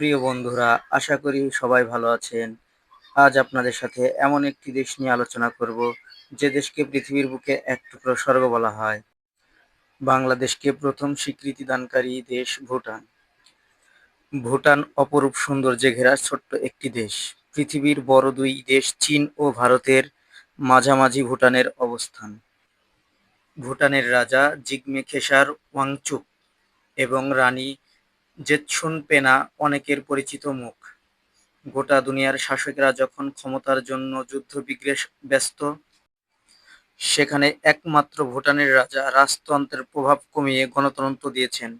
প্রিয় বন্ধুরা, আশা করি সবাই ভালো আছেন। আজ আপনাদের সাথে এমন একটি দেশ নিয়ে আলোচনা করব, যে দেশকে পৃথিবীর বুকে এক টুকরো স্বর্গ বলা হয়। বাংলাদেশকে প্রথম স্বীকৃতি দানকারী দেশ ভুটান। ভুটান অপরূপ সৌন্দর্যে ঘেরা ছোট্ট একটি দেশ। পৃথিবীর বড় দুই দেশ, চীন ও ভারতের মাঝামাঝি ভুটানের অবস্থান। ভুটানের রাজা জিগমে খেসার ওয়াংচুক এবং রানী জেতসুন পেনা অনেকের পরিচিত মুখ। গোটা দুনিয়ার শাসকেরা যখন ক্ষমতার জন্য যুদ্ধ বিগ্রেস ব্যস্ত, সেখানে একমাত্র ভুটানের রাজা রাজতন্ত্রের প্রভাব কমিয়ে গণতন্ত্র দিয়েছেন।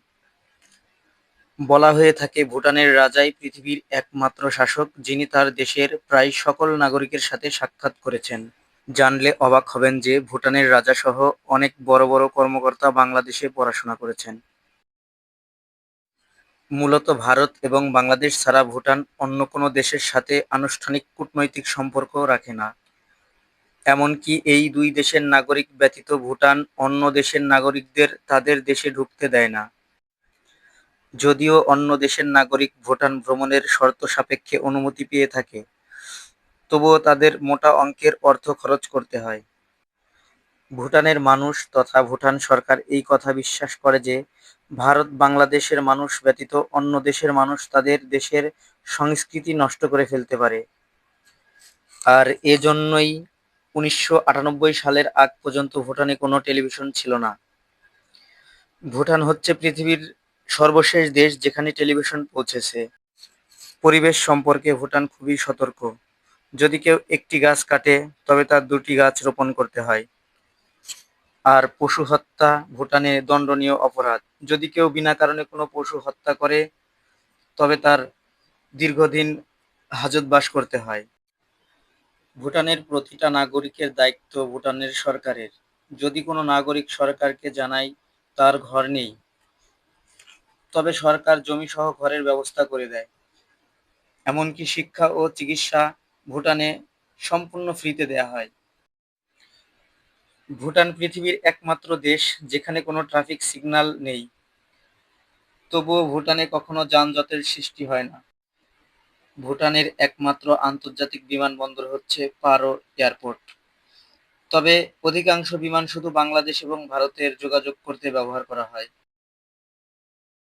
বলা হয়ে থাকে, ভুটানের রাজাই পৃথিবীর একমাত্র শাসক, যিনি তার দেশের প্রায় সকল নাগরিকের সাথে সাক্ষাৎ করেছেন। জানলে অবাক হবেন যে ভুটানের রাজা সহ অনেক বড় বড় কর্মকর্তা বাংলাদেশে পড়াশোনা করেছেন। মূলত ভারত এবং বাংলাদেশ ছাড়া ভুটান অন্য কোনো দেশের সাথে আনুষ্ঠানিক কূটনৈতিক সম্পর্ক রাখে না। এমনকি এই দুই দেশের নাগরিক ব্যতীত ভুটান অন্য দেশের নাগরিকদের তাদের দেশে ঢুকতে দেয় না। যদিও অন্য দেশের নাগরিক ভুটান ভ্রমণের শর্ত সাপেক্ষে অনুমতি পেয়ে থাকে, তবুও তাদের মোটা অঙ্কের অর্থ খরচ করতে হয়। ভুটানের মানুষ তথা ভুটান সরকার এই কথা বিশ্বাস করে যে, ভারত বাংলাদেশের মানুষ ব্যতীত অন্য দেশের মানুষ তাদের দেশের সংস্কৃতি নষ্ট করে ফেলতে পারে। আর এজন্যই উনিশশো আটানব্বই সালের আগ পর্যন্ত ভুটানে কোনো টেলিভিশন ছিল না। ভুটান হচ্ছে পৃথিবীর সর্বশেষ দেশ যেখানে টেলিভিশন পৌঁছেছে। পরিবেশ সম্পর্কে ভুটান খুবই সতর্ক। যদি কেউ একটি গাছ কাটে, তবে তার দুটি গাছ রোপণ করতে হয়। আর পশু হত্যা ভুটানে দণ্ডনীয় অপরাধ। যদি কেউ বিনা কারণে কোনো পশু হত্যা করে, তবে তার দীর্ঘদিন হাজতবাস করতে হয়। ভুটানের প্রতিটা নাগরিকের দায়িত্ব ভুটানের সরকারের। যদি কোনো নাগরিক সরকারকে জানায়, তার ঘর নেই, তবে সরকার জমি সহ ঘরের ব্যবস্থা করে দেয়। এমনকি শিক্ষা ও চিকিৎসা ভুটানে সম্পূর্ণ ফ্রিতে দেয়া হয়। ভুটান পৃথিবীর একমাত্র দেশ যেখানে কোনো ট্রাফিক সিগন্যাল নেই। তবুও ভুটানে কখনো যানজটের সৃষ্টি হয় না। ভুটানের একমাত্র আন্তর্জাতিক বিমানবন্দর হচ্ছে পারো এয়ারপোর্ট। তবে অধিকাংশ বিমান শুধু বাংলাদেশ এবং ভারতের যোগাযোগ করতে ব্যবহার করা হয়।